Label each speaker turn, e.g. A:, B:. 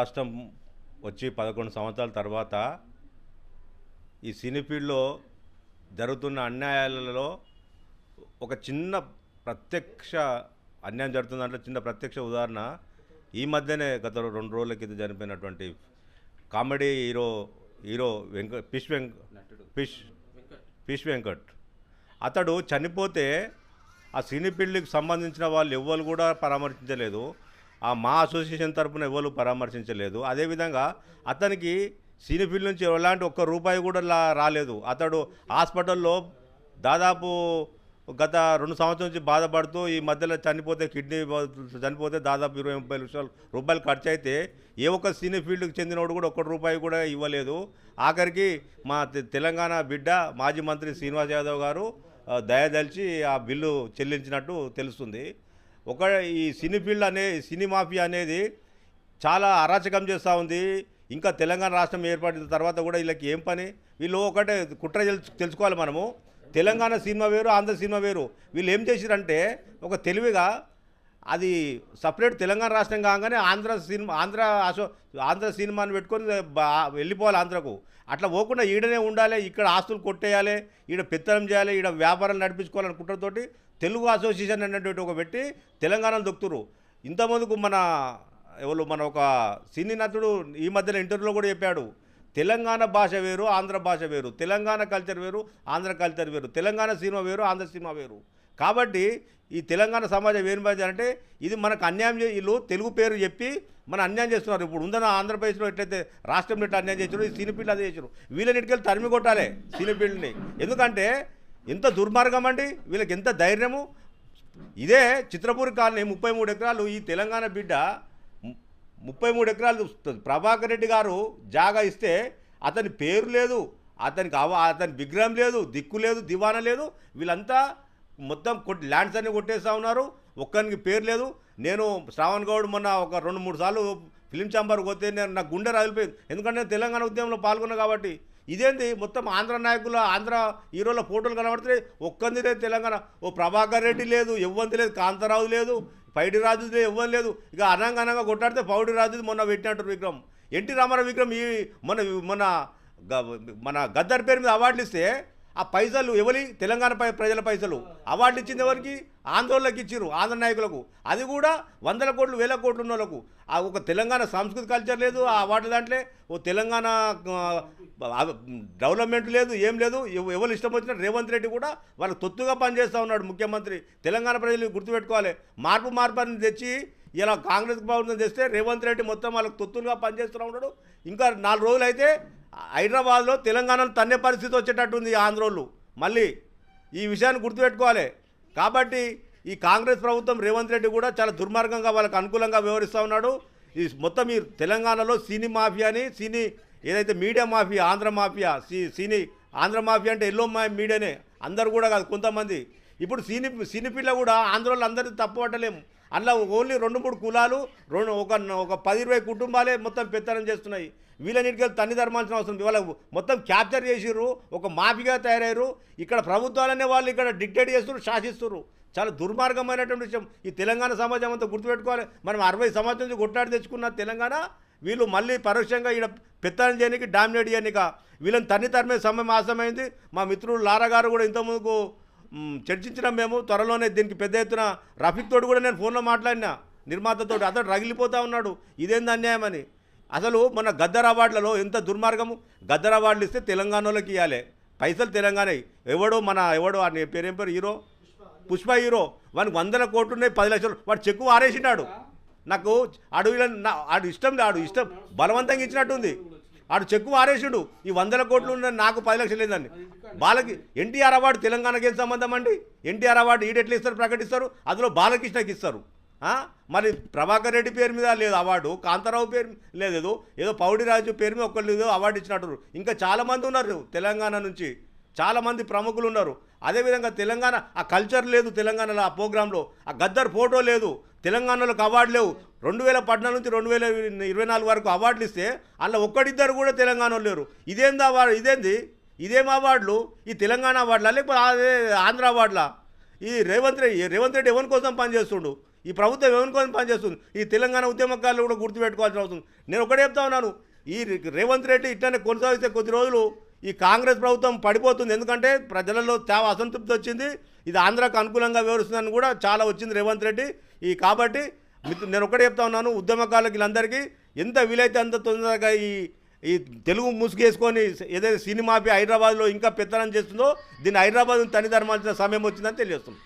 A: రాష్ట్రం వచ్చి పదకొండు సంవత్సరాల తర్వాత ఈ సినీ ఫీల్డ్లో జరుగుతున్న అన్యాయాలలో ఒక చిన్న ప్రత్యక్ష అన్యాయం జరుగుతున్న దాంట్లో చిన్న ప్రత్యక్ష ఉదాహరణ. ఈ మధ్యనే గత రెండు రోజుల క్రితం చనిపోయినటువంటి కామెడీ హీరో హీరో వెంక పిష్ వెంక పిష్ పిష్ వెంకట్. అతడు చనిపోతే ఆ సినీ ఫీల్డ్కి సంబంధించిన వాళ్ళు ఎవ్వరు కూడా పరామర్శించలేదు. ఆ మా అసోసియేషన్ తరపున ఎవరు పరామర్శించలేదు. అదేవిధంగా అతనికి సినీ ఫీల్డ్ నుంచి ఎలాంటి ఒక్క రూపాయి కూడా లా- రాలేదు. అతడు హాస్పిటల్లో దాదాపు గత రెండు సంవత్సరం నుంచి బాధపడుతూ ఈ మధ్యలో చనిపోతే కిడ్నీ చనిపోతే దాదాపు ఇరవై ముప్పై లక్షల రూపాయలు ఖర్చు అయితే ఏ ఒక్క సినీ ఫీల్డ్కి చెందినోడు కూడా ఒక్క రూపాయి కూడా ఇవ్వలేదు. ఆఖరికి మా తె- తెలంగాణ బిడ్డ మాజీ మంత్రి శ్రీనివాస్ యాదవ్ గారు ఆ, దయదలిచి ఆ బిల్లు చెల్లించినట్టు తెలుస్తుంది. ఒక ఈ సినీ ఫీల్డ్ అనే సినీ మాఫియా అనేది చాలా అరాచకం చేస్తూ ఉంది. ఇంకా తెలంగాణ రాష్ట్రం ఏర్పడిన తర్వాత కూడా వీళ్ళకి ఏం పని? వీళ్ళు ఒకటే కుట్ర తెలుసుకోవాలి మనము. తెలంగాణ సినిమా వేరు ఆంధ్ర సినిమా వేరు. వీళ్ళు ఏం చేసిరంటే ఒక తెలివిగా అది సపరేట్ తెలంగాణ రాష్ట్రం కాగానే ఆంధ్ర సినిమా ఆంధ్ర అసో ఆంధ్ర సినిమాని పెట్టుకొని వెళ్ళిపోవాలి ఆంధ్రకు. అట్లా పోకుండా ఈడనే ఉండాలి ఇక్కడ ఆస్తులు కొట్టేయాలి ఈడ పెత్తనం చేయాలి ఈడ వ్యాపారం నడిపించుకోవాలని కుట్రతోటి తెలుగు అసోసియేషన్ అనేటువంటి ఒక పెట్టి తెలంగాణను దొక్కుతురు ఇంతమందుకు మన ఎవరు మన ఒక సినీ నటుడు ఈ మధ్యన ఇంటర్వ్యూలో కూడా చెప్పాడు. తెలంగాణ భాష వేరు ఆంధ్ర భాష వేరు. తెలంగాణ కల్చర్ వేరు ఆంధ్ర కల్చర్ వేరు. తెలంగాణ సినిమా వేరు ఆంధ్ర సినిమా వేరు. కాబట్టి ఈ తెలంగాణ సమాజం ఏం అంటే ఇది మనకు అన్యాయం వీళ్ళు తెలుగు పేరు చెప్పి మన అన్యాయం చేస్తున్నారు. ఇప్పుడు ఉందన్న ఆంధ్రప్రదేశ్లో ఎట్లయితే రాష్ట్రంలో ఎట్లా అన్యాయం చేసారు ఈ సినీ అది అదే వీళ్ళనిటికెళ్ళి తరిమి కొట్టాలి సినీ ఎందుకంటే ఎంత దుర్మార్గం అండి వీళ్ళకి ఎంత ధైర్యము. ఇదే చిత్రపూర్ కాలనీ ముప్పై మూడు ఎకరాలు ఈ తెలంగాణ బిడ్డ ముప్పై మూడు ఎకరాలు ప్రభాకర్ రెడ్డి గారు జాగా ఇస్తే అతని పేరు లేదు అతనికి అవ అతని విగ్రహం లేదు దిక్కు లేదు దివాన లేదు. వీళ్ళంతా మొత్తం కొట్టి ల్యాండ్స్ అన్ని కొట్టేస్తూ ఉన్నారు. ఒక్కరికి పేరు లేదు. నేను శ్రావణ్ గౌడ్ మొన్న ఒక రెండు మూడు సార్లు ఫిలిం ఛాంబర్కి పోతే నేను నా గుండె రాలిపోయింది ఎందుకంటే నేను తెలంగాణ ఉద్యమంలో పాల్గొన్నా కాబట్టి. ఇదేంటి మొత్తం ఆంధ్ర నాయకుల ఆంధ్ర హీరోల ఫోటోలు కనబడుతున్నాయి. ఒక్కంది లేదు తెలంగాణ. ఓ ప్రభాకర్ రెడ్డి లేదు ఎవ్వంది లేదు కాంతారావు లేదు పైడి రాజు ఇవ్వని లేదు. ఇక అనంగా అనంగా కొట్టాడితే పౌడి రాజు మొన్న పెట్టినట్టు విక్రమ్. ఎన్టీ రామారావు విక్రమ్ ఈ మన మన మన గద్దర్ పేరు మీద అవార్డులు ఇస్తే ఆ పైసలు ఎవరి? తెలంగాణ పై ప్రజల పైసలు. అవార్డు ఇచ్చింది ఎవరికి? ఆందోళనకి ఇచ్చిర్రు ఆంధ్ర నాయకులకు. అది కూడా వందల కోట్లు వేల కోట్లు ఉన్న వాళ్ళకు ఆ ఒక తెలంగాణ సంస్కృతి కల్చర్ లేదు ఆ అవార్డు దాంట్లో ఓ తెలంగాణ డెవలప్మెంట్ లేదు ఏం లేదు. ఎవరు ఇష్టం వచ్చిన రేవంత్ రెడ్డి కూడా వాళ్ళు తొత్తుగా పనిచేస్తూ ఉన్నాడు ముఖ్యమంత్రి. తెలంగాణ ప్రజలు గుర్తుపెట్టుకోవాలి. మార్పు మార్పు అని తెచ్చి ఇలా కాంగ్రెస్ ప్రభుత్వం తెస్తే రేవంత్ రెడ్డి మొత్తం వాళ్ళకి తొత్తులుగా పనిచేస్తూ ఉన్నాడు. ఇంకా నాలుగు రోజులు అయితే హైదరాబాద్లో తెలంగాణలో తన్నే పరిస్థితి వచ్చేటట్టుంది ఆంధ్రోళ్ళు. మళ్ళీ ఈ విషయాన్ని గుర్తుపెట్టుకోవాలి. కాబట్టి ఈ కాంగ్రెస్ ప్రభుత్వం రేవంత్ రెడ్డి కూడా చాలా దుర్మార్గంగా వాళ్ళకి అనుకూలంగా వ్యవహరిస్తూ ఉన్నాడు. ఈ మొత్తం ఈ తెలంగాణలో సినీ మాఫియాని సినీ ఏదైతే మీడియా మాఫియా ఆంధ్ర మాఫియా సి సినీ ఆంధ్ర మాఫియా అంటే ఎల్లో మా మీడియానే. అందరు కూడా కాదు కొంతమంది. ఇప్పుడు సినీ సినీ పిల్ల కూడా ఆంధ్రోళ్ళు అందరికీ తప్పు పట్టలేము అందులో ఓన్లీ రెండు మూడు కులాలు రెండు ఒక ఒక పది ఇరవై కుటుంబాలే మొత్తం పెత్తనం చేస్తున్నాయి. వీళ్ళన్నిటికీ తన్ని ధర్మాల్సిన అవసరం వాళ్ళకు మొత్తం క్యాప్చర్ చేసిర్రు ఒక మాఫీగా తయారయ్యారు. ఇక్కడ ప్రభుత్వాలనే వాళ్ళు ఇక్కడ డిక్టేట్ చేస్తున్నారు శాసిస్తున్నారు చాలా దుర్మార్గమైనటువంటి విషయం. ఈ తెలంగాణ సమాజం అంతా గుర్తుపెట్టుకోవాలి. మనం అరవై సంవత్సరం నుంచి కొట్లాడి తెచ్చుకున్న తెలంగాణ వీళ్ళు మళ్ళీ పరోక్షంగా ఈడ పెత్తనం చేయడానికి డామినేట్ చేయనిక వీళ్ళని తన్ని తరిమే సమయం ఆసమైంది మా మిత్రుడు లారా గారు కూడా ఇంతకుముందుకు చర్చించినాం మేము త్వరలోనే దీనికి పెద్ద ఎత్తున రఫీక్ తోటి కూడా నేను ఫోన్లో మాట్లాడినా నిర్మాతతో అతడు రగిలిపోతా ఉన్నాడు. ఇదేంది అన్యాయం అని. అసలు మన గద్దర్ అవార్డులలో ఎంత దుర్మార్గము? గద్దర్ అవార్డులు ఇస్తే తెలంగాణలోకి ఇవ్వాలి పైసలు తెలంగాణ. ఎవడో మన ఎవడో ఆ పేరేం పేరు? హీరో? పుష్ప హీరో. వానికి వందల కోట్లు ఉన్నాయి పది లక్షలు. వాడు చెక్కు ఆరేసినాడు. నాకు అడవిలో నా ఆడు ఇష్టం ఆడు ఇష్టం బలవంతంగా ఇచ్చినట్టుంది. ఆడు చెక్కు మారేసిడు. ఈ వందల కోట్లు ఉన్న నాకు పది లక్షలు లేదండి బాలకి ఎన్టీఆర్ అవార్డు తెలంగాణకి ఏం సంబంధం అండి? ఎన్టీఆర్ అవార్డు ఈడెట్లు ఇస్తారు ప్రకటిస్తారు? అందులో బాలకృష్ణకి ఇస్తారు. మరి ప్రభాకర్ రెడ్డి పేరు మీద లేదు అవార్డు కాంతారావు పేరు లేదు ఏదో పౌడిరాజు రాజు పేరు మీద ఒక్కరు లేదో అవార్డు ఇచ్చినట్టు ఇంకా చాలామంది ఉన్నారు తెలంగాణ నుంచి. చాలామంది ప్రముఖులు ఉన్నారు. అదేవిధంగా తెలంగాణ ఆ కల్చర్ లేదు తెలంగాణలో ఆ ప్రోగ్రాంలో. ఆ గద్దర్ ఫోటో లేదు. తెలంగాణలోకి అవార్డు లేవు. రెండు వేల పద్నాలుగు నుంచి రెండు వేల ఇరవై నాలుగు వరకు అవార్డులు ఇస్తే అందులో ఒక్కడిద్దరు కూడా తెలంగాణలో లేరు. ఇదేంది అవార్డు? ఇదేంది? ఇదేం అవార్డులు? ఈ తెలంగాణ అవార్డులా? లేకపోతే ఆంధ్ర అవార్డులా? ఈ రేవంత్ రెడ్డి రేవంత్ రెడ్డి ఎవరి కోసం పనిచేస్తుండు? ఈ ప్రభుత్వం ఏమనుకొని పనిచేస్తుంది? ఈ తెలంగాణ ఉద్యమకారులు కూడా గుర్తుపెట్టుకోవాల్సిన అవసరం నేను ఒకటే చెప్తా ఉన్నాను. ఈ రేవంత్ రెడ్డి ఇట్లానే కొనసాగిస్తే కొద్ది రోజులు ఈ కాంగ్రెస్ ప్రభుత్వం పడిపోతుంది. ఎందుకంటే ప్రజలలో చాలా అసంతృప్తి వచ్చింది. ఇది ఆంధ్రాకు అనుకూలంగా వివరిస్తుందని కూడా చాలా వచ్చింది రేవంత్ రెడ్డి. ఈ కాబట్టి నేను ఒకటే చెప్తా ఉన్నాను ఉద్యమకారులకు వీళ్ళందరికీ ఎంత వీలైతే అంత తొందరగా ఈ ఈ తెలుగు ముసుగేసుకొని ఏదైతే సినిమాపి హైదరాబాద్లో ఇంకా పెత్తనం చేస్తుందో దీన్ని హైదరాబాద్ తనిధర్మాల్సిన సమయం వచ్చిందని తెలియజేస్తుంది